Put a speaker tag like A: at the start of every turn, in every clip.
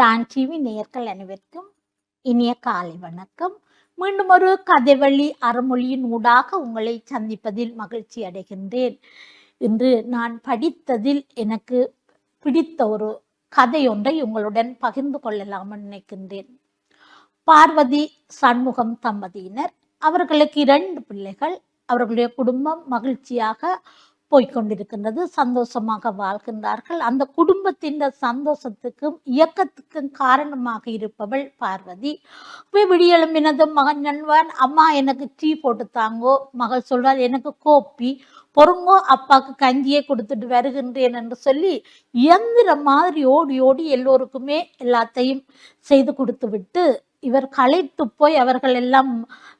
A: தான் டிவி நேர்கள் அனைவருக்கும் இனிய காலை வணக்கம். மீண்டும் ஒரு கதைவழி அறமொழியின் ஊடாக உங்களை சந்திப்பதில் மகிழ்ச்சி அடைகின்றேன். இன்று நான் படித்ததில் எனக்கு பிடித்த ஒரு கதை ஒன்றை உங்களுடன் பகிர்ந்து கொள்ளலாம் நினைக்கின்றேன். பார்வதி சண்முகம் தம்பதியினர். அவர்களுக்கு இரண்டு பிள்ளைகள். அவர்களுடைய குடும்பம் மகிழ்ச்சியாக போய்க்கொண்டிருக்கின்றது சந்தோஷமாக வாழ்கின்றார்கள். அந்த குடும்பத்தின் சந்தோஷத்துக்கும் இயக்கத்துக்கும் காரணமாக இருப்பவள் பார்வதி. போய் விடியெழும்பினதும் மகன் நண்பன் அம்மா எனக்கு டீ போட்டு தாங்கோ. மகள் சொல்றாள் எனக்கு கோப்பி பொறுங்கோ அப்பாவுக்கு கஞ்சியே கொடுத்துட்டு வருகின்றேன் என்று சொல்லி இயந்திர மாதிரி ஓடி ஓடி எல்லோருக்குமே எல்லாத்தையும் செய்து கொடுத்து விட்டு இவர் களைத்து போய் அவர்கள் எல்லாம்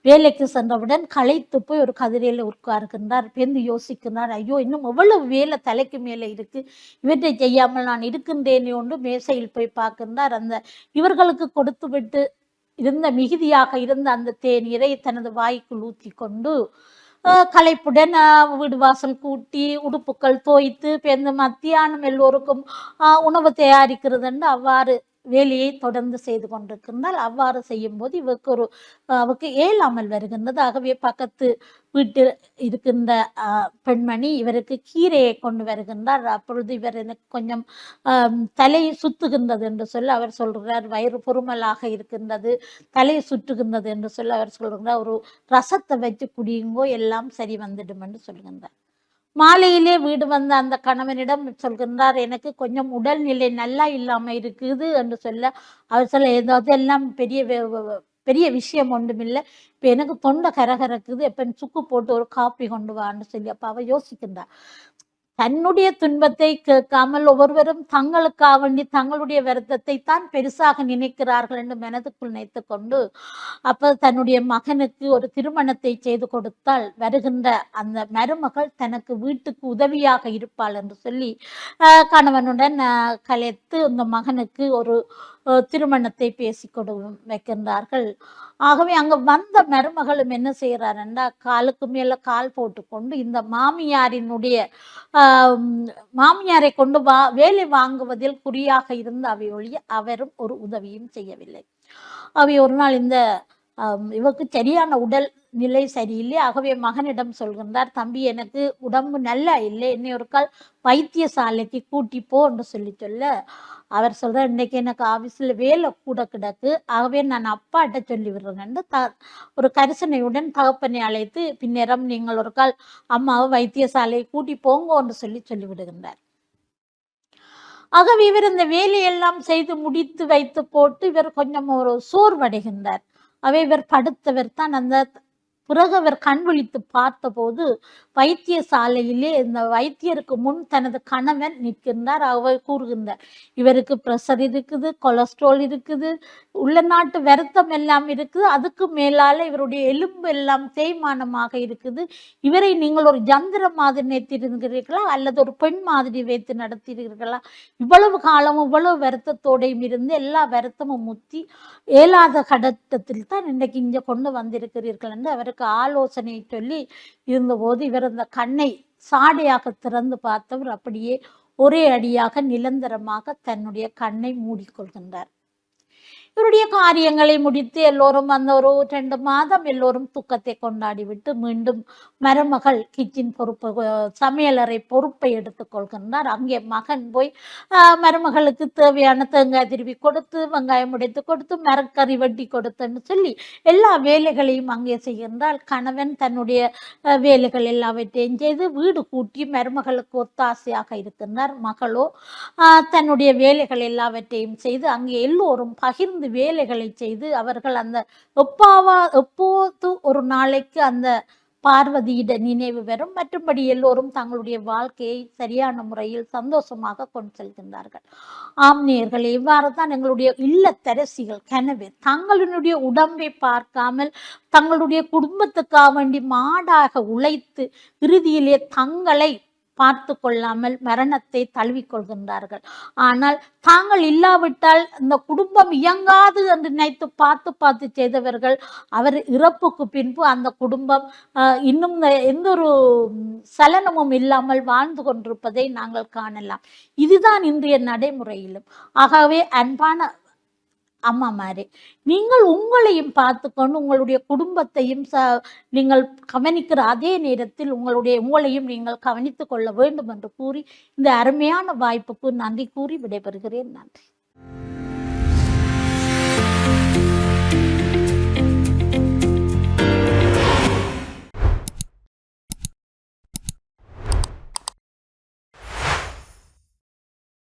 A: வேலைக்கு சென்றவுடன் களைத்து போய் ஒரு கதிரையில் உட்கார்கின்றார் பேந்து யோசிக்கின்றார். ஐயோ இன்னும் எவ்வளவு வேலை தலைக்கு மேலே இருக்கு? இவற்றை செய்யாமல் நான் இருக்கின்றேனே ஒன்று மேசையில் போய் பார்க்கின்றார். அந்த இவர்களுக்கு கொடுத்து விட்டு இருந்த மிகுதியாக இருந்த அந்த தேநீரை தனது வாய்க்குள் ஊற்றி கொண்டு களைப்புடன் வீடு வாசல் கூட்டி உடுப்புக்கள் தோய்த்து பேருந்து மத்தியானம் எல்லோருக்கும் உணவு தயாரிக்கிறதுன்னு அவ்வாறு வேலையை தொடர்ந்து செய்து கொண்டிருக்கின்றால் அவ்வாறு செய்யும் போது இவருக்கு ஒரு அவருக்கு ஏழாமல் வருகின்றது. ஆகவே பக்கத்து வீட்டில் இருக்கின்ற பெண்மணி இவருக்கு கீரையை கொண்டு வருகின்றார். அப்பொழுது இவர் எனக்கு கொஞ்சம் தலை சுத்துகின்றது என்று சொல்லி அவர் சொல்கிறார். வயிறு பொறுமலாக இருக்கின்றது தலை சுற்றுகின்றது என்று சொல்லி அவர் சொல்கிறார். ஒரு ரசத்தை வச்சு குடியுங்கோ எல்லாம் சரி வந்துடும் என்று சொல்கின்றார். மாலையிலே வீடு வந்த அந்த கணவனிடம் சொல்கின்றார் எனக்கு கொஞ்சம் உடல்நிலை நல்லா இல்லாம இருக்குது என்று சொல்ல அவர் சொல்ல ஏதாவது எல்லாம் பெரிய பெரிய விஷயம் ஒன்றுமில்லை. இப்ப எனக்கு தொண்டை கரகரக்குது. எப்போ சுக்கு போட்டு ஒரு காப்பி கொண்டு வான்னு சொல்லி அப்போ அவ யோசிக்கின்றார். தன்னுடைய துன்பத்தை கேட்காமல் ஒவ்வொருவரும் தங்களுக்காக வேண்டி தங்களுடைய வருத்தத்தை தான் பெருசாக நினைக்கிறார்கள் என்று மனதுக்குள் நினைத்து கொண்டு அப்ப தன்னுடைய மகனுக்கு ஒரு திருமணத்தை செய்து கொடுத்தால் வருகின்ற அந்த மருமகள் தனக்கு வீட்டுக்கு உதவியாக இருப்பாள் என்று சொல்லி கணவனுடன் கலைத்து அந்த மகனுக்கு ஒரு திருமணத்தை பேசி கொடு வைக்கின்றார்கள். ஆகவே அங்க வந்த மருமகளும் என்ன செய்யறாருன்னா காலுக்கு மேல கால் போட்டுக்கொண்டு இந்த மாமியாரினுடைய மாமியாரை கொண்டு வா வேலை வாங்குவதில் குறியாக இருந்த அவை ஒழிய அவரும் ஒரு உதவியும் செய்யவில்லை. அவை ஒரு நாள் இந்த இவருக்கு சரியான உடல் நிலை சரியில்லை. ஆகவே மகனிடம் சொல்கின்றார் தம்பி எனக்கு உடம்பு நல்லா இல்லை. என்னை ஒரு கால் வைத்தியசாலைக்கு கூட்டி போ என்று சொல்லி சொல்ல அவர் சொல்றார் இன்னைக்கு எனக்கு ஆபீஸ்ல வேலை கூட கிடக்கு. ஆகவே நான் அப்பாட்ட சொல்லி விடுறேன்னு த ஒரு கரிசனையுடன் தகப்பனை அழைத்து பின்னேரம் நீங்கள் ஒரு கால் அம்மாவை வைத்தியசாலையை கூட்டி போங்க என்று சொல்லி சொல்லி விடுகின்றார் ஆகவே இவர் இந்த வேலையெல்லாம் செய்து முடித்து வைத்து போட்டு இவர் கொஞ்சம் ஒரு சோர்வடைகின்றார். அவை இவர் படுத்தவர் தான் அந்த பிறகு அவர் கண் விழித்து பார்த்தபோது வைத்தியசாலையிலே இந்த வைத்தியருக்கு முன் தனது கணவன் நிற்கின்றார். அவர் கூறுகின்றார் இவருக்கு பிரஷர் இருக்குது கொலஸ்ட்ரால் இருக்குது உள்ள நாட்டு வருத்தம் எல்லாம் இருக்குது அதுக்கு மேலால இவருடைய எலும்பு எல்லாம் தேய்மானமாக இருக்குது. இவரை நீங்கள் ஒரு ஜந்திர மாதிரி நேர்த்திருக்கிறீர்களா அல்லது ஒரு பெண் மாதிரி வைத்து நடத்தியிருக்கிறீர்களா? இவ்வளவு காலம் இவ்வளவு வருத்தத்தோடையும் இருந்து எல்லா வருத்தமும் முத்தி ஏலாத கடட்டத்தில் தான் இன்னைக்கு இங்கே கொண்டு வந்திருக்கிறீர்கள் என்று இவருக்கு ஆலோசனை சொல்லி இருந்தபோது இவர் அந்த கண்ணை சாடையாக திறந்து பார்த்தவர் அப்படியே ஒரே அடியாக நிரந்தரமாக தன்னுடைய கண்ணை மூடிக்கொள்கின்றார். இவருடைய காரியங்களை முடித்து எல்லோரும் அந்த ஒரு ரெண்டு மாதம் எல்லோரும் துக்கத்தை கொண்டாடி விட்டு மீண்டும் மருமகள் கிச்சன் பொறுப்பு சமையலறை பொறுப்பை எடுத்துக்கொள்கின்றார் அங்கே மகன் போய் மருமகளுக்கு தேவையான தேங்காய் திருவி கொடுத்து வெங்காயம் உடைத்து கொடுத்து மரக்கறி வெட்டி கொடுத்துன்னு சொல்லி எல்லா வேலைகளையும் அங்கே செய்கின்றால் கணவன் தன்னுடைய வேலைகள் எல்லாவற்றையும் செய்து வீடு கூட்டி மருமகளுக்கு ஒத்தாசையாக இருக்கின்றார். மகளோ தன்னுடைய வேலைகள் எல்லாவற்றையும் செய்து அங்கே எல்லோரும் பகிர்ந்து வேலைகளை செய்து அவர்கள் அந்த எப்பாவா எப்போது ஒரு நாளைக்கு அந்த பார்வதியிட நினைவு வரும். மற்றும்படி எல்லோரும் தங்களுடைய வாழ்க்கையை சரியான முறையில் சந்தோஷமாக கொண்டு செல்கின்றார்கள். ஆம் நேயர்களே இவ்வாறு தான் எங்களுடைய இல்லத்தரசிகள் கனவு. தங்களுடைய உடம்பை பார்க்காமல் தங்களுடைய குடும்பத்துக்காக வேண்டி மாடாக உழைத்து இறுதியிலே தங்களை பார்த்து கொள்ளாமல் மரணத்தை தழுவிக்கொள்கின்றார்கள் ஆனால் தாங்கள் இல்லாவிட்டால் இந்த குடும்பம் இயங்காது என்று நினைத்து பார்த்து பார்த்து செய்தவர்கள் அவர் இறப்புக்கு பின்பு அந்த குடும்பம் இன்னும் எந்த ஒரு சலனமும் இல்லாமல் வாழ்ந்து கொண்டிருப்பதை நாங்கள் காணலாம். இதுதான் இன்றைய நடைமுறையிலும். ஆகவே அன்பான அம்மாமாரே நீங்கள் உங்களையும் பார்த்துக்கொண்டு உங்களுடைய குடும்பத்தையும் ச நீங்கள் கவனிக்கிற அதே நேரத்தில் உங்களுடைய உங்களையும் நீங்கள் கவனித்துக் கொள்ள வேண்டும் என்று கூறி இந்த அருமையான வாய்ப்புக்கு நன்றி கூறி விடைபெறுகிறேன். நன்றி.